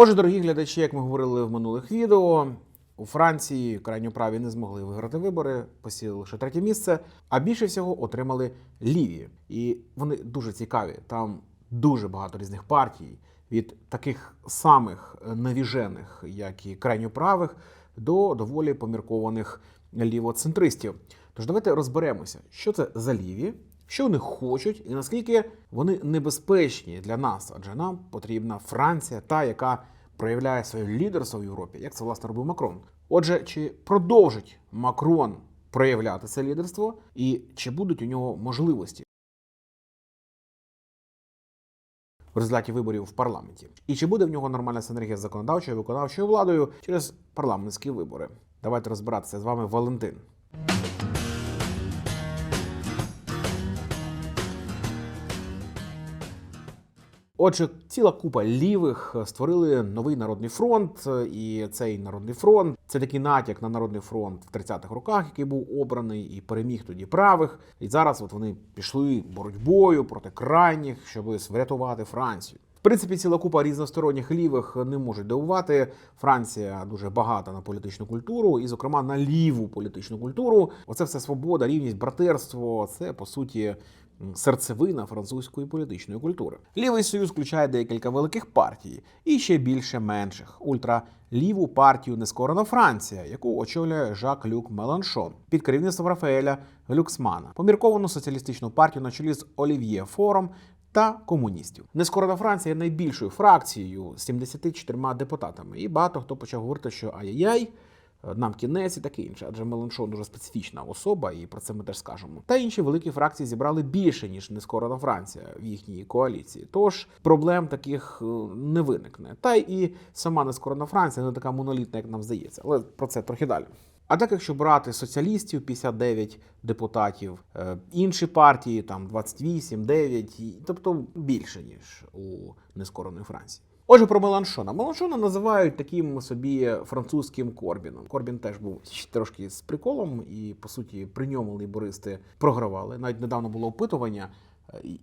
Отже, дорогі глядачі, як ми говорили в минулих відео, у Франції крайньоправі не змогли виграти вибори, посіли лише третє місце, а більше всього отримали ліві. І вони дуже цікаві. Там дуже багато різних партій, від таких самих навіжених, як і крайньоправих, до доволі поміркованих лівоцентристів. Тож давайте розберемося, що це за ліві, що вони хочуть, і наскільки вони небезпечні для нас, адже нам потрібна Франція, та яка проявляє своє лідерство в Європі, як це власне робив Макрон. Отже, чи продовжить Макрон проявляти це лідерство, і чи будуть у нього можливості в результаті виборів в парламенті? І чи буде в нього нормальна синергія з законодавчою виконавчою владою через парламентські вибори? Давайте розбиратися з вами Валентин. Отже, ціла купа лівих створили новий народний фронт, і цей народний фронт це такий натяк на народний фронт в 30-х роках, який був обраний і переміг тоді правих. І зараз от вони пішли боротьбою проти крайніх, щоб врятувати Францію. В принципі, ціла купа різносторонніх лівих не можуть дивувати. Франція дуже багата на політичну культуру, і, зокрема, на ліву політичну культуру. Оце все свобода, рівність, братерство. Це по суті серцевина французької політичної культури. Лівий союз включає декілька великих партій і ще більше менших. Ультраліву партію Нескорена Франція, яку очолює Жак Люк Меланшон під керівництвом Рафаеля Глюксмана, помірковану соціалістичну партію на чолі з Олів'є Фором та комуністів. Нескорена Франція є найбільшою фракцією з 74 депутатами. І багато хто почав говорити, що ай-яй-яй, нам кінець і таке інше. Адже Меланшон дуже специфічна особа, і про це ми теж скажемо. Та інші великі фракції зібрали більше ніж нескорена Франція в їхній коаліції. Тож проблем таких е, не виникне. Та і сама нескорена Франція не така монолітна, як нам здається. Але про це трохи далі. А так, якщо брати соціалістів 59 депутатів, е, інші партії там 28, 9, і- тобто більше ніж у нескореної Франції. Отже, про Меланшона. Меланшона називають таким собі французьким Корбіном. Корбін теж був трошки з приколом, і по суті при ньому лейбористи програвали. Навіть недавно було опитування.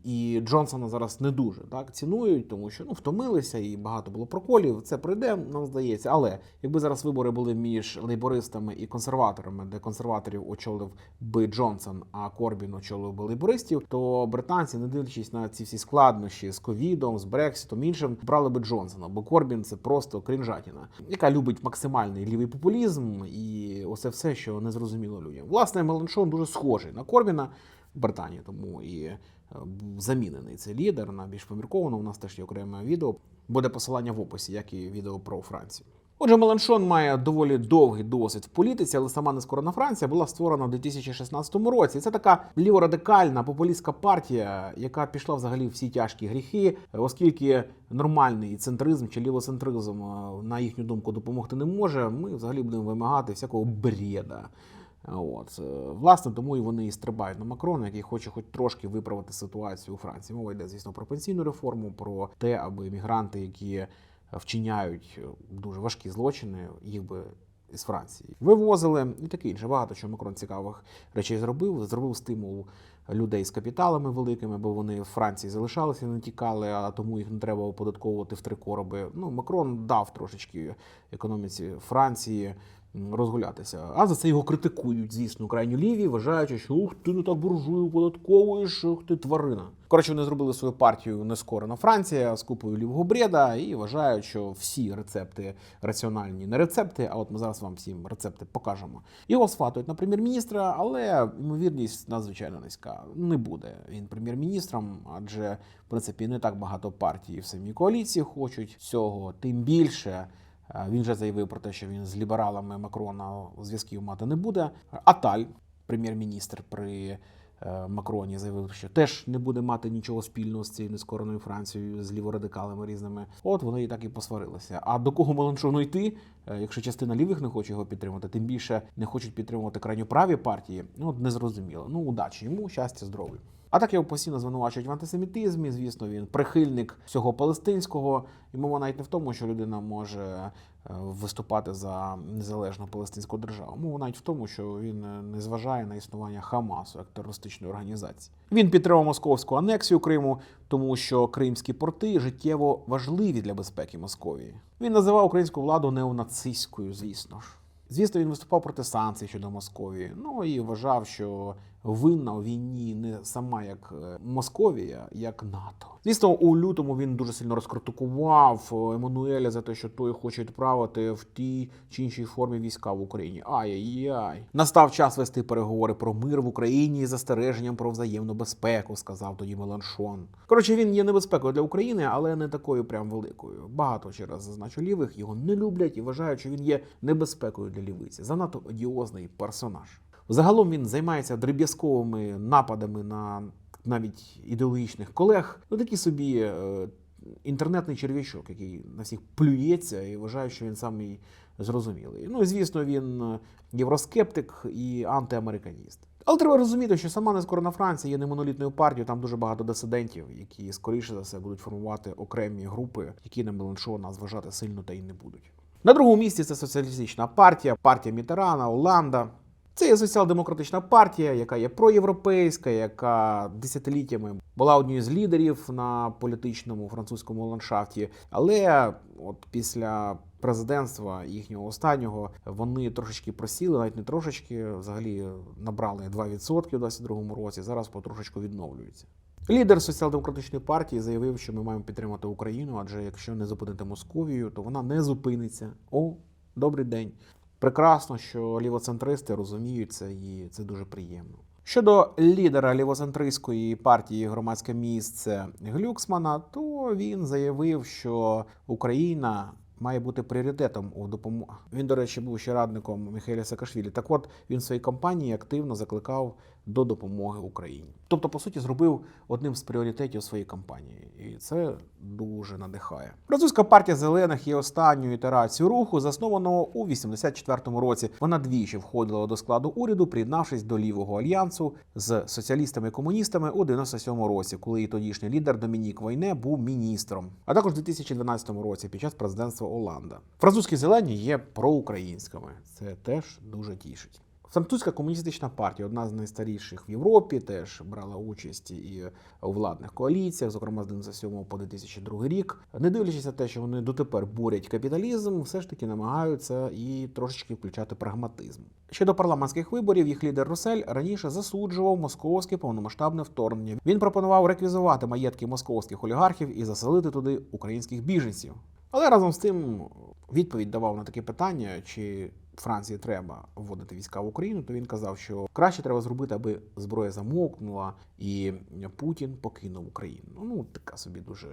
І Джонсона зараз не дуже так цінують, тому що ну втомилися і багато було проколів. Це пройде, нам здається. Але якби зараз вибори були між лейбористами і консерваторами, де консерваторів очолив би Джонсон, а Корбін очолив би лейбористів, то британці, не дивлячись на ці всі складнощі з ковідом, з Брекситом, іншим, брали би Джонсона, бо Корбін це просто крінжатіна, яка любить максимальний лівий популізм і усе все, що не зрозуміло людям. Власне, Меланшон дуже схожий на Корбіна в Британії, тому і замінений цей лідер на більш помірковано. У нас теж є окреме відео. Буде посилання в описі, як і відео про Францію. Отже, Меланшон має доволі довгий досвід в політиці, але сама нескорена Франція була створена в 2016 році. Це така ліворадикальна популістська партія, яка пішла взагалі всі тяжкі гріхи, оскільки нормальний центризм чи лівоцентризм, е, на їхню думку, допомогти не може. Ми взагалі будемо вимагати всякого бреда. От е, власне, тому і вони і стрибають на Макрона, який хоче хоч трошки виправити ситуацію у Франції. Мова йде, звісно, про пенсійну реформу, про те, аби мігранти, які вчиняють е, дуже важкі злочини, їх би із Франції вивозили і таке інше. Багато чого Макрон цікавих речей зробив. Зробив стимул людей з капіталами великими, бо вони в Франції залишалися, не тікали, а тому їх не треба оподатковувати в три короби. Ну, Макрон дав трошечки економіці Франції розгулятися. А за це його критикують, звісно, крайньо ліві, вважаючи, що ух, ти не так буржую податковуєш, ух ти тварина. Коротше, вони зробили свою партію нескорена Франція з купою лівого бреда і вважають, що всі рецепти раціональні не рецепти. А от ми зараз вам всім рецепти покажемо. Його сватують на прем'єр-міністра, але ймовірність надзвичайно низька. Не буде він прем'єр-міністром, адже в принципі не так багато партій в самій коаліції хочуть цього, тим більше. Е, Він вже заявив про те, що він з лібералами Макрона зв'язків мати не буде. Аталь, прем'єр-міністр при е, Макроні, заявив, що теж не буде мати нічого спільного з цією нескореною Францією, з ліворадикалами різними. От вони і так і посварилися. А до кого Меланшону йти, е, якщо частина лівих не хоче його підтримувати, тим більше не хочуть підтримувати крайньоправі партії. Ну от незрозуміло. Ну удачі йому, щастя, здоров'я. А так його постійно звинувачують в антисемітизмі. Звісно, він прихильник всього палестинського. І мова навіть не в тому, що людина може е, виступати за незалежну палестинську державу. Мова навіть в тому, що він е, не зважає на існування Хамасу як терористичної організації. Він підтримав московську анексію Криму, тому що кримські порти життєво важливі для безпеки Московії. Він називав українську владу неонацистською, звісно ж. Звісно, він виступав проти санкцій щодо Московії. Ну і вважав, що винна у війні не сама як е, Московія, як НАТО. Звісно, у лютому він дуже сильно розкритикував е, Еммануеля за те, що той хоче відправити в тій чи іншій формі війська в Україні. Ай-яй-яй. Настав час вести переговори про мир в Україні з застереженням про взаємну безпеку, сказав тоді Меланшон. Коротше, він є небезпекою для України, але не такою прям великою. Багато ще раз зазначу лівих його не люблять і вважають, що він є небезпекою для лівиці. Занадто одіозний персонаж. Загалом він займається дріб'язковими нападами на навіть ідеологічних колег. Ну такі собі е, інтернетний черв'ячок, який на всіх плюється і вважає, що він самий зрозумілий. Ну і звісно, він е, євроскептик і антиамериканіст. Але треба розуміти, що сама нескорена Франція є не монолітною партією, там дуже багато дисидентів, які скоріше за все будуть формувати окремі групи, які на Меленшона зважати сильно та й не будуть. На другому місці це соціалістична партія, партія Мітерана, Оланда. Це є соціал-демократична партія, яка є проєвропейська, яка десятиліттями була однією з лідерів на політичному французькому ландшафті. Але от після президентства їхнього останнього вони трошечки просіли, навіть не трошечки, взагалі набрали 2% у 2022 році. Зараз потрошечку відновлюються. Лідер соціал-демократичної партії заявив, що ми маємо підтримати Україну, адже якщо не зупинити Московію, то вона не зупиниться. О, добрий день. Прекрасно, що лівоцентристи розуміють це, і це дуже приємно. Щодо лідера лівоцентристської партії громадське місце Глюксмана, то він заявив, що Україна має бути пріоритетом у допомозі. Він, до речі, був ще радником Михайля Саакашвілі. Так от він в своїй кампанії активно закликав до допомоги Україні. Тобто, по суті, зробив одним з пріоритетів своєї кампанії, і це дуже надихає. Французька партія зелених є останньою ітерацією руху, заснованого у 84-му році. Вона двічі входила до складу уряду, приєднавшись до лівого альянсу з соціалістами і комуністами у 97-му році, коли і тодішній лідер Домінік Войне був міністром, а також у 2012 році під час президентства Оланда. Французькі зелені є проукраїнськими. Це теж дуже тішить. Французька комуністична партія, одна з найстаріших в Європі, теж брала участь і у владних коаліціях, зокрема з 97 по 2002 рік. Не дивлячись на те, що вони дотепер борять капіталізм, все ж таки намагаються і трошечки включати прагматизм. Щодо парламентських виборів, їх лідер Русель раніше засуджував московське повномасштабне вторгнення. Він пропонував реквізувати маєтки московських олігархів і заселити туди українських біженців. Але разом з тим відповідь давав на таке питання, чи Франції треба вводити війська в Україну, то він казав, що краще треба зробити, аби зброя замовкнула і Путін покинув Україну. Ну така собі дуже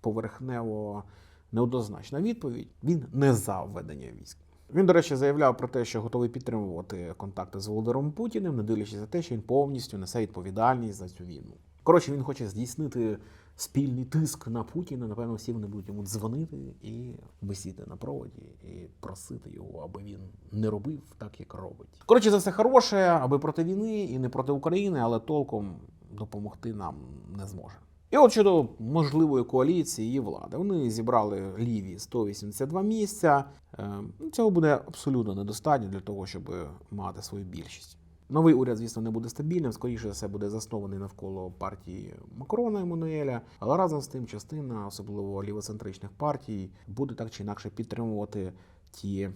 поверхнево неоднозначна відповідь. Він не за введення військ. Він, до речі, заявляв про те, що готовий підтримувати контакти з Володимиром Путіним, не дивлячись на те, що він повністю несе відповідальність за цю війну. Коротше, він хоче здійснити спільний тиск на Путіна. Напевно, всі вони будуть йому дзвонити і висіти на проводі і просити його, аби він не робив так, як робить. Коротше, за все хороше, аби проти війни і не проти України, але толком допомогти нам не зможе. І от щодо можливої коаліції і влади, вони зібрали ліві 182 місця. Е, Цього буде абсолютно недостатньо для того, щоб мати свою більшість. Новий уряд, звісно, не буде стабільним, скоріше за все буде заснований навколо партії Макрона Еммануеля, але разом з тим частина, особливо лівоцентричних партій, буде так чи інакше підтримувати ті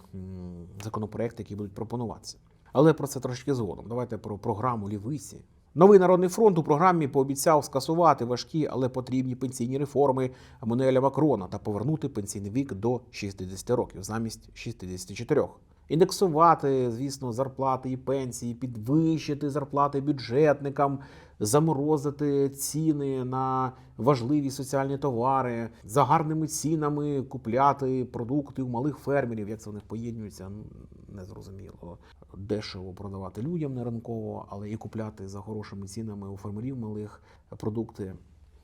законопроекти, які будуть пропонуватися. Але про це трошки згодом. Давайте про програму лівиці. Новий народний фронт у програмі пообіцяв скасувати важкі, але потрібні пенсійні реформи Еммануеля Макрона та повернути пенсійний вік до 60 років замість 64. Індексувати, звісно, зарплати і пенсії, підвищити зарплати бюджетникам, заморозити ціни на важливі соціальні товари, за гарними цінами купляти продукти у малих фермерів. Як це в них поєднується, незрозуміло. Дешево продавати людям не ринково, але і купляти за хорошими цінами у фермерів малих продукти.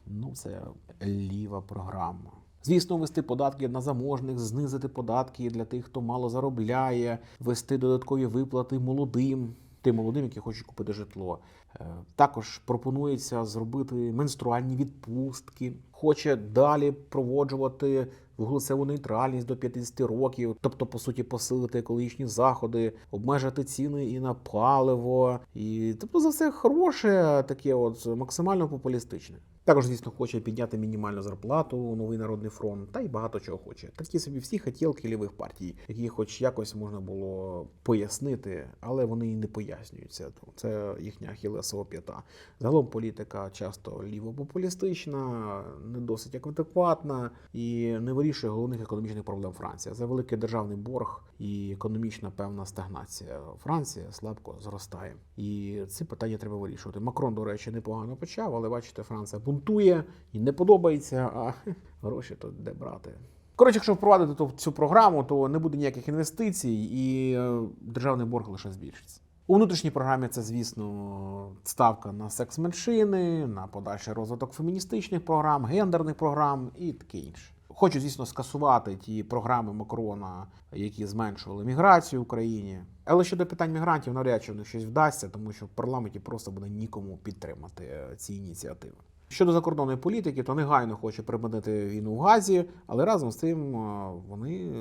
Ну, це ліва програма. Звісно, вести податки на заможних, знизити податки для тих, хто мало заробляє, вести додаткові виплати молодим. тим молодим, які хочуть купити житло. Е, Також пропонується зробити менструальні відпустки. Хоче далі проводжувати вуглецеву нейтральність до 50 років, тобто, по суті, посилити екологічні заходи, обмежити ціни і на паливо, і тобто за все хороше, таке, от максимально популістичне. Також, звісно, хоче підняти мінімальну зарплату новий народний фронт, та й багато чого хоче. Такі собі всі хотілки лівих партій, які, хоч якось можна було пояснити, але вони і не пояснюються. Це їхня ахілесова п'ята. Загалом політика часто лівопопулістична, не досить адекватна і не вирішує головних економічних проблем Франції. Це великий державний борг і економічна певна стагнація. Франція слабко зростає, і ці питання треба вирішувати. Макрон, до речі, непогано почав, але бачите, Франція бунтує і не подобається. А гроші то де брати. Коротше, якщо впровадити ту- цю програму, то не буде ніяких інвестицій, і е, державний борг лише збільшиться. У внутрішній програмі це, звісно, ставка на секс-меншини, на подальший розвиток феміністичних програм, гендерних програм і таке інше. Хочу, звісно, скасувати ті програми Макрона, які зменшували міграцію в Україні. Але щодо питань мігрантів, навряд чи в щось вдасться, тому що в парламенті просто буде нікому підтримати е, ці ініціативи. Щодо закордонної політики, то негайно хоче припинити війну в Газі, але разом з тим е, вони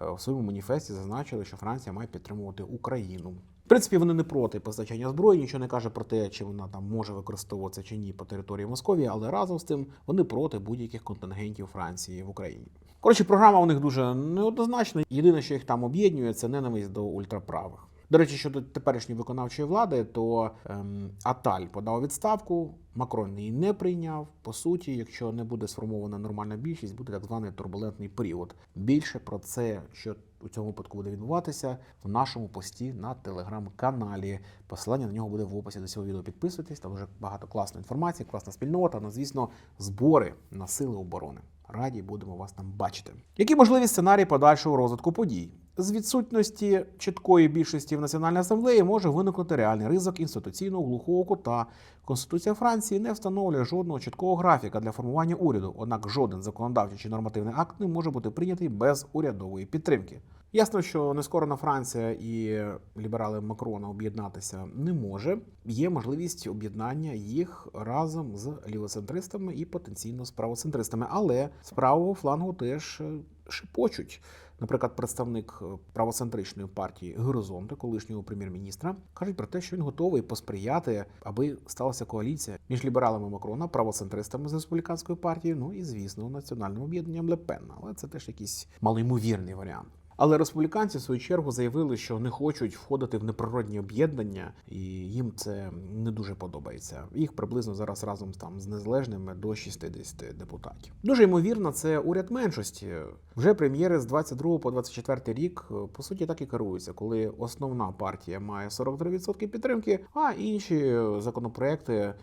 е, в своєму маніфесті зазначили, що Франція має підтримувати Україну. В принципі, вони не проти постачання зброї, нічого не каже про те, чи вона там може використовуватися чи ні по території Московії, але разом з тим вони проти будь-яких контингентів Франції в Україні. Коротше, програма у них дуже неоднозначна. Єдине, що їх там об'єднує, це ненависть до ультраправих. До речі, щодо теперішньої виконавчої влади, то ем, Аталь подав відставку, Макрон її не прийняв. По суті, якщо не буде сформована нормальна більшість, буде так званий турбулентний період. Більше про це, що у цьому випадку буде відбуватися, в нашому пості на телеграм-каналі. Посилання на нього буде в описі до цього відео. Підписуйтесь, там дуже багато класної інформації, класна спільнота. Ну, звісно, збори на сили оборони. Раді будемо вас там бачити. Які можливі сценарії подальшого розвитку подій? З відсутності чіткої більшості в Національній асамблеї може виникнути реальний ризик інституційного глухого кута. Конституція Франції не встановлює жодного чіткого графіка для формування уряду, однак жоден законодавчий чи нормативний акт не може бути прийнятий без урядової підтримки. Ясно, що нескорена Франція і ліберали Макрона об'єднатися не може. Є можливість об'єднання їх разом з лівоцентристами і потенційно з правоцентристами, але з правого флангу теж е, шипочуть. Наприклад, представник е, правоцентричної партії Горизонту, колишнього прем'єр-міністра, кажуть про те, що він готовий посприяти, аби сталася коаліція між лібералами Макрона, правоцентристами з республіканської партії, ну і звісно, національним об'єднанням Лепен. Але це теж якийсь малоймовірний варіант. Але республіканці в свою чергу заявили, що не хочуть входити в неприродні об'єднання, і їм це не дуже подобається. Їх приблизно зараз разом там з незалежними до 60 депутатів. Дуже ймовірно, це уряд меншості. Вже прем'єри з 22 по 24 рік по суті так і керуються, коли основна партія має 43% підтримки, а інші законопроекти. е,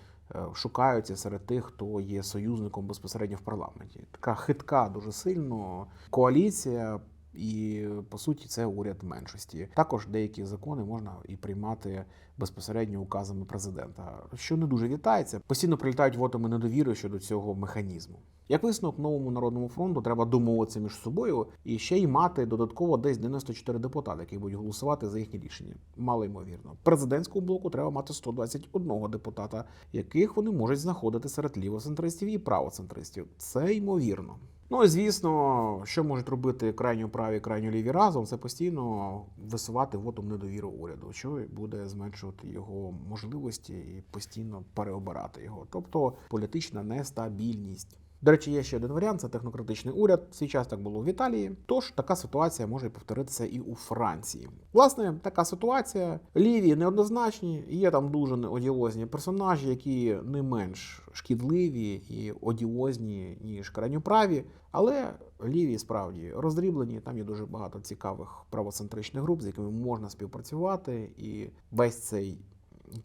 Шукаються серед тих, хто є союзником безпосередньо в парламенті. Така хитка дуже сильно коаліція і по суті це уряд меншості. Також деякі закони можна і приймати безпосередньо указами президента, що не дуже вітається. Постійно прилітають вотами недовіри щодо цього механізму. Як висновок новому народному фронту треба домовитися між собою і ще й мати додатково десь 94 депутати, які будуть голосувати за їхні рішення. Мало ймовірно. Президентського блоку треба мати 121 депутата, яких вони можуть знаходити серед лівоцентристів і правоцентристів. Це ймовірно. Ну і звісно, що можуть робити крайньо праві, крайньо ліві разом, це постійно висувати вотом недовіру уряду, що буде зменшувати його можливості і постійно переобирати його, тобто політична нестабільність. До речі, є ще один варіант: це технократичний уряд. В свій час так було в Італії. Тож така ситуація може повторитися і у Франції. Власне, така ситуація. Ліві неоднозначні, є там дуже одіозні персонажі, які не менш шкідливі і одіозні, ніж крайньоправі. Але ліві справді роздріблені. Там є дуже багато цікавих правоцентричних груп, з якими можна співпрацювати, і весь цей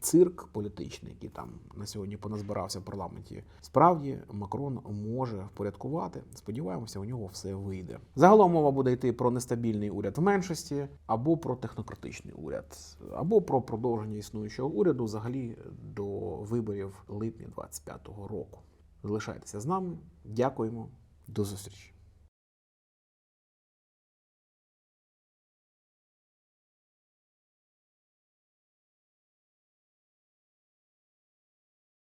цирк політичний, який там на сьогодні поназбирався в парламенті, справді Макрон може впорядкувати. Сподіваємося, у нього все вийде. Загалом мова буде йти про нестабільний уряд в меншості, або про технократичний уряд, або про продовження існуючого уряду взагалі до виборів липня 25-го року. Залишайтеся з нами. Дякуємо. До зустрічі.